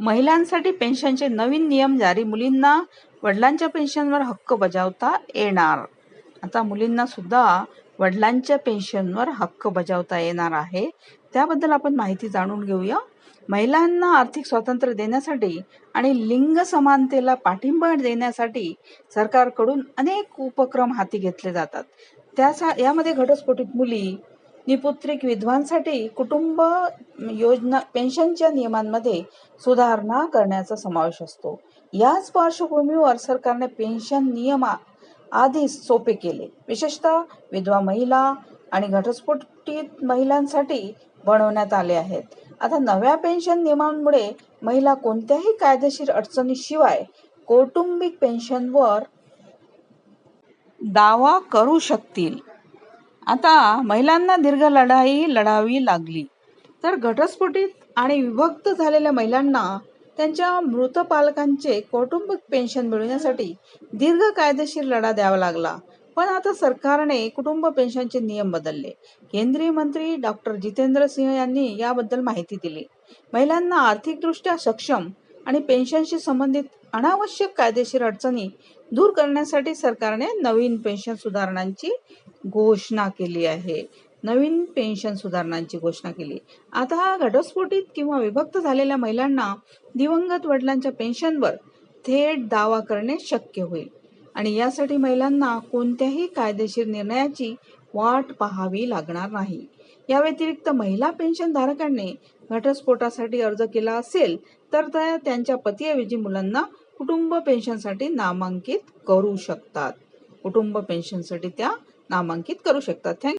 महिलांसाठी पेन्शनचे नवीन नियम जारी. मुलींना वडिलांच्या पेन्शनवर हक्क बजावता येणार. आता मुलींना सुद्धा वडिलांच्या पेन्शनवर हक्क बजावता येणार आहे. त्याबद्दल आपण माहिती जाणून घेऊया. महिलांना आर्थिक स्वातंत्र्य देण्यासाठी आणि लिंग समानतेला पाठिंबा देण्यासाठी सरकारकडून अनेक उपक्रम हाती घेतले जातात. त्या यामध्ये घटस्फोटित मुली निपुत्रिक विधवांसाठी कुटुंब योजना पेन्शनच्या नियमांमध्ये सुधारणा करण्याचा समावेश असतो. याच पार्श्वभूमीवर सरकारने पेन्शन नियमा आधीच सोपे केले. विशेषतः विधवा महिला आणि घटस्फोटित महिलांसाठी बनवण्यात आले आहेत. आता नव्या पेन्शन नियमांमुळे महिला कोणत्याही कायदेशीर अडचणीशिवाय कौटुंबिक पेन्शनवर दावा करू शकतील. आता महिलांना दीर्घ लढाई लढावी लागली. तर घटस्फोटित आणि विभक्त झालेल्या महिलांना त्यांच्या मृत पालकांचे कौटुंबिक पेन्शन मिळवण्यासाठी दीर्घ कायदेशीर लढा द्यावा लागला. पण आता सरकारने कुटुंब पेन्शनचे नियम बदलले. केंद्रीय मंत्री डॉक्टर जितेंद्र सिंह यांनी याबद्दल माहिती दिली. महिलांना आर्थिकदृष्ट्या सक्षम आणि पेन्शनशी संबंधित अनावश्यक कायदेशीर अडचणी दूर करण्यासाठी सरकारने नवीन पेन्शन सुधारणांची घोषणा केली आहे. नवीन पेन्शन सुधारणांची घोषणा केली. आता घटस्फोटीत किंवा विभक्त झालेल्या महिलांना दिवंगत वडिलांच्या पेन्शनवर थेट दावा करणे शक्य होईल. आणि यासाठी महिलांना कोणत्याही कायदेशीर निर्णयाची वाट पाहावी लागणार नाही. या व्यतिरिक्त महिला पेन्शन धारकांनी घटस्फोटासाठी अर्ज केला असेल तर त्या त्यांच्या पतीऐवजी मुलांना कुटुंब पेन्शनसाठी नामांकित करू शकतात. कुटुंब पेन्शनसाठी त्या नामांकित करू शकतात. थँक